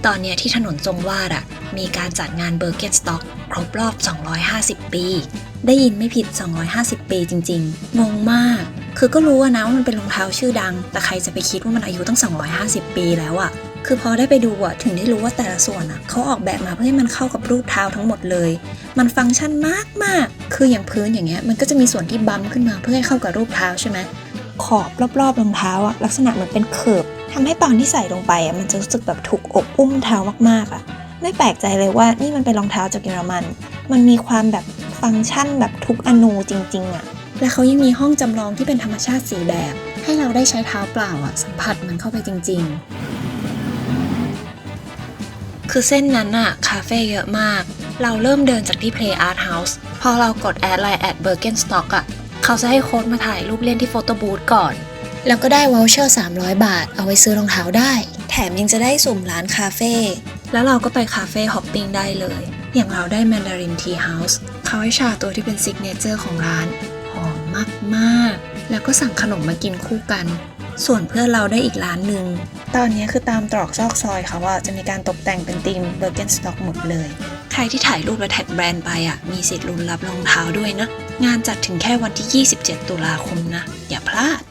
ือตอนนี้ที่ถนนจงวาดอะมีการจัดงานเบอร์เกนสต็อกครบรอบ 250 ปี ได้ยินไม่ผิด 250 ปีจริง ๆ งงมาก คือก็รู้นะว่ามันเป็นรองเท้าชื่อดัง แต่ใครจะไปคิดว่ามันอายุตั้ง 250 ปีแล้วอะคือพอได้ไปดูอะถึงได้รู้ว่าแต่ละส่วนอะเขาออกแบบมาเพื่อให้มันเข้ากับรูปเท้าทั้งหมดเลย มันฟังก์ชันมากมากคืออย่างพื้นอย่างเงี้ยมันก็จะมีส่วนที่บัมขึ้นมาเพื่อให้เข้ากับรูปเท้าใช่ไหม ขอบรอบๆรองเท้าอะลักษณะเหมือนเป็นเคิร์ฟทำให้ตอนที่ใส่ลงไปอะมันจะรู้สึกแบบถูกอกอุ้มเท้ามากๆอะไม่แปลกใจเลยว่านี่มันเป็นรองเท้าจากเยอรมัน มันมีความแบบฟังก์ชันแบบทุกอนูจริงๆอะและเขายังมีห้องจำลองที่เป็นธรรมชาติสีแบบ ให้เราได้ใช้เท้าเปล่าอะสัมผัสมันเข้าไปจริง ๆ คือเส้นนั้นอะคาเฟ่เยอะมากเราเริ่มเดินจากที่ Play Art House พอเรากดแอดไลน์แอดเบอร์เกนสต็อกอะ เขาจะให้โค้ดมาถ่ายรูปเล่นที่โฟโต้บูธก่อน แล้วก็ได้วอลเชอร์300 บาท เอาไว้ซื้อรองเท้าได้ แถมยังจะได้สุ่มร้านคาเฟ่ แล้วเราก็ไปคาเฟ่ฮอปปิ้งได้เลย อย่างเราได้แมนดารินทีเฮาส์เขาให้ชาตัวที่เป็นซิกเนเจอร์ของร้าน หอมมากๆ แล้วก็สั่งขนมมากินคู่กัน ส่วนเพื่อนเราได้อีกร้านหนึ่ง ตอนนี้คือตามตรอกซอกซอยเขาว่าจะมีการตกแต่งเป็นธีมเบอร์เกนสต็อกหมดเลย ใครที่ถ่ายรูปและแท็กแบรนด์ไปอะ มีสิทธิ์ลุ้นรับรองเท้าด้วยนะ งานจัดถึงแค่วันที่ 27 ตุลาคมนะ อย่าพลาด